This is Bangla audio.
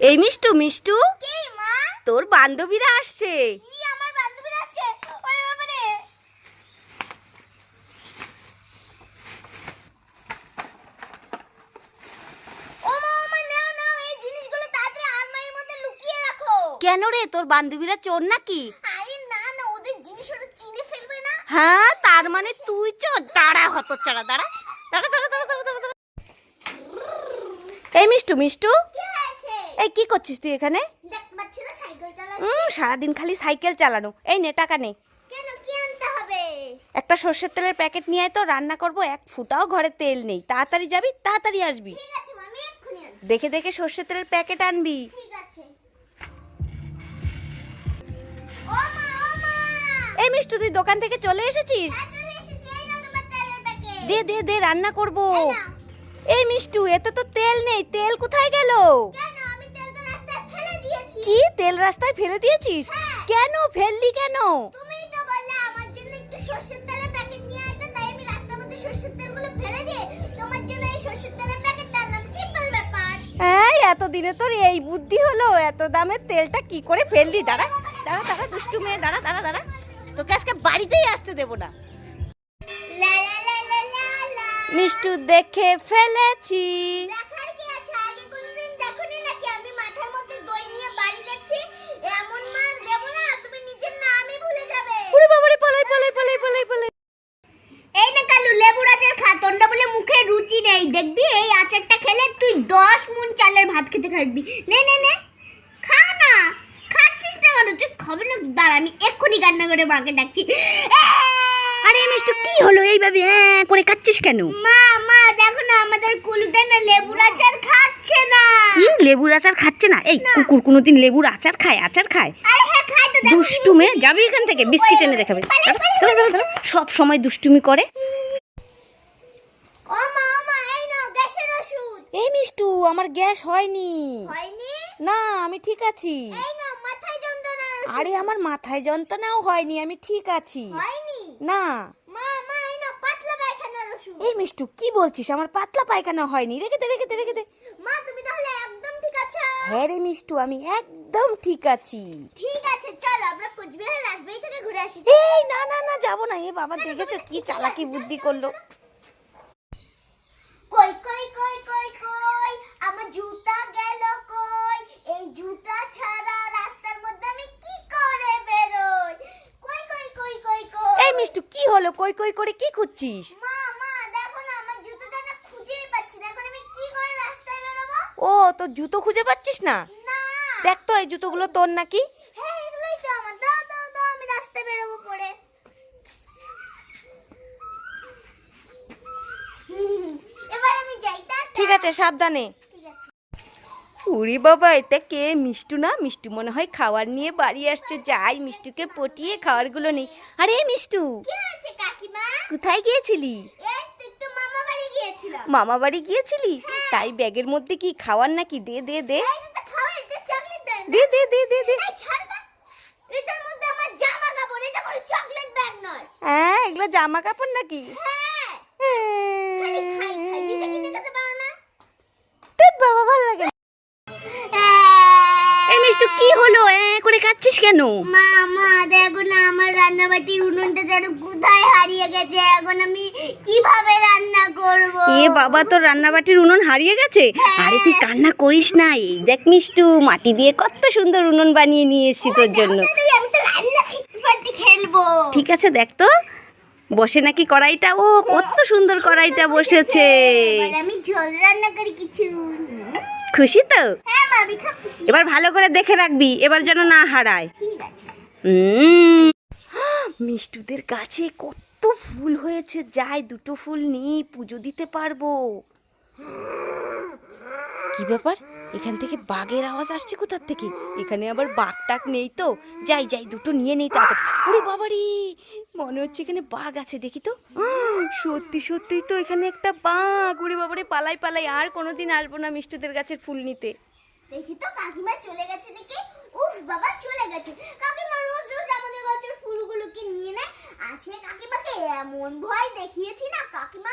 এই মিষ্টু মিষ্টু। তোর বান্ধবীরা আসছে। কেন রে তোর বান্ধবীরা চোর নাকি? আরে না না ওদের জিনিস ওরা চিনে ফেলবে না। হ্যাঁ তার মানে তুই চোর। দাঁড়া হত চাড়া দাঁড়া। দাঁড়া দাঁড়া দাঁড়া দাঁড়া দাঁড়া। এই মিষ্টু মিষ্টু। এই কি করছিস তুই এখানে? সারাদিন খালি সাইকেল চালানো। এই নে টাকা নে। একটা সর্ষের তেলের প্যাকেট নিয়ে তো রান্না করব এক ফুটাও ঘরে তেল নেই। তাড়াতাড়ি যাবি তাড়াতাড়ি আসবি। দেখে দেখে সর্ষের তেলের প্যাকেট আনবি। এই মিষ্টু তুই দোকান থেকে চলে এসেছিস? হ্যাঁ, দে দে দে রান্না করব। এই মিষ্টু এতে তো তেল নেই তেল কোথায় গেল? কি তেল রাস্তায় ফেলে দিয়েছিস? হ্যাঁ। কেন ফেললি কেন? তুমিই তো বললে আমার জন্য একটু সর্ষের তেলের প্যাকেট নিয়ে আইতে তাই আমি রাস্তার মধ্যে সর্ষের তেলগুলো ফেলে দিয়ে তোমার জন্য এই সর্ষের তেলের প্যাকেটটা আনলাম। সিম্পল ব্যাপার। এই এতদিনে তোর এই বুদ্ধি হলো এত দামের তেলটা কি করে ফেললি? দাঁড়া দাঁড়া দাঁড়া দুষ্টু মেয়ে দাঁড়া দাঁড়া দাঁড়া। তোকে আজকে বাড়িতেই আসতে দেবো না। মিষ্টু দেখে ফেলেছি দেখার কি আছে আগে কোনোদিন দেখোনি নাকি আমি মাথার মধ্যে দই নিয়ে বাড়ি যাচ্ছি এমন মার দেবো না তুমি নিজের নামই ভুলে যাবে ওরে বাবারে পালাই পালাই পালাই পালাই পালাই এই না কালু লেবুর আচার খা তোরটা বলে মুখে রুচি নেই দেখবি এই আচারটা খেলে তুই দশ মুন চালের ভাত খেতে পারবি নে নে নে। খা না। খাচ্ছিস না কেন? তুই খাবে না? দাঁড়া আমি এক্ষুনি কান্না করে মাকে ডাকছি। আরে মিষ্টু কি হলো এইভাবে? হ্যাঁ করে কাচ্ছিস কেন? মা মা দেখো না আমাদের কুলুটা না লেবুর আচার খাচ্ছে না। কি? লেবুর আচার খাচ্ছে না? এই কুকুর কোনোদিন লেবুর আচার খায় আচার খায়? আরে হ্যাঁ খাই তো দুষ্টুমে? যাবি এখান থেকে? বিস্কিট এনে দেখাবে। সব সময় দুষ্টুমি করে ও মা ও মা এই নাও গ্যাসের ওষুধ এই মিষ্টু আমার গ্যাস হয়নি। হয়নি? না আমি ঠিক আছি। এই নাও মাথায় যন্ত্রণা আরে আমার মাথায় যন্ত্রণাও হয়নি আমি ঠিক আছি। হয়নি? না। মা মা এই নাও পাতলা পায়খানার ওষুধ। এই মিষ্টু কি বলছিস? আমার পাতলা পায়খানা হয়নি। রেখে দে রেখে দে রেখে দে। মা তুমি তাহলে একদম ঠিক আছো? হ্যাঁ রে মিষ্টু আমি একদম ঠিক আছি। ঠিক আছে চলো আমরা কোচবিহার রাজবাড়ি থেকে ঘুরে আসি। এই না না না যাব না। এ বাবা দেখেছ কি চালাকি বুদ্ধি করল কই কই কই কই কই আমার জুতা গেল কই এই জুতা ছাড়া রাস্তার মধ্যে আমি কি করে বেরোই কই কই কই কই কই এই মিষ্টু কি হলো কই কই করে কি খুঁজছিস? ও তোর জুতো খুঁজে পাচ্ছিস না? দেখ তো এই জুতোগুলো তোর নাকি? হ্যাঁ। ঠিক আছে সাবধানে। উরি বাবা এটা কে? মিষ্টু না? মিষ্টু মনে হয় খাবার নিয়ে বাড়ি আসছে। যাই মিষ্টুকে পটিয়ে খাবারগুলো নেই। আরে মিষ্টু! কোথায় গিয়েছিলি? মামা বাড়ি গিয়েছিলি? তাই ব্যাগের মধ্যে কি খাওয়ার নাকি? দে দে দে। দে দে দে দে দে। হ্যাঁ এগুলো জামা কাপড় নাকি? হ্যাঁ খালি খাই খাই নিজে কিনে খেতে পারো না ধ্যাৎ বাবা ভালো লাগে না। এই মিষ্টু কি হলো এ করে কাচ্ছিস কেন? মা মা দেখো না আমার রান্নাবাটির উনুনটা যেন কোথায় হারিয়ে গেছে? এখন আমি কীভাবে রান্না করব? এ বাবা তোর রান্নাবাটির উনুন হারিয়ে গেছে? আরে তুই কান্না করিস না এই দেখ মিষ্টু মাটি দিয়ে কত সুন্দর উনুন বানিয়ে নিয়ে এসেছি তোর জন্য। আমি তো রান্না খেলব। ঠিক আছে দেখ তো বসে নাকি কড়াইটা? ও কত সুন্দর কড়াইটা বসেছে। আমি ঝোল রান্না করি কিছু। খুশি তো? হ্যাঁ এবার ভালো করে দেখে রাখবি এবার যেন না হারায়। উম। মিষ্টুদের গাছে কত ফুল হয়েছে যাই দুটো ফুল নিই পুজো দিতে পারব। কি ব্যাপার? এখান থেকে বাঘের আওয়াজ আসছে কোথার থেকে? এখানে আবার বাঘ টাক নেই তো। যাই যাই দুটো নিয়ে নেই তারপর। ওরে বাবারি! মনে হচ্ছে এখানে বাঘ আছে দেখি তো। সত্যি সত্যিই তো এখানে একটা বাঘ। ওরে বাবারে পালাই পালাই। আর কোনোদিন আসব না মিষ্টুদের গাছের ফুল নিতে। দেখি তো, কাকিমা চলে গেছে দেখি। উফ, বাবা চলে গেছে। কাকিমা রোজ রোজ আমাদের গাছের ফুলগুলোকে নিয়ে নেয়। আজকে কাকিমাকে এমন ভয় দেখিয়েছি না কাকিমা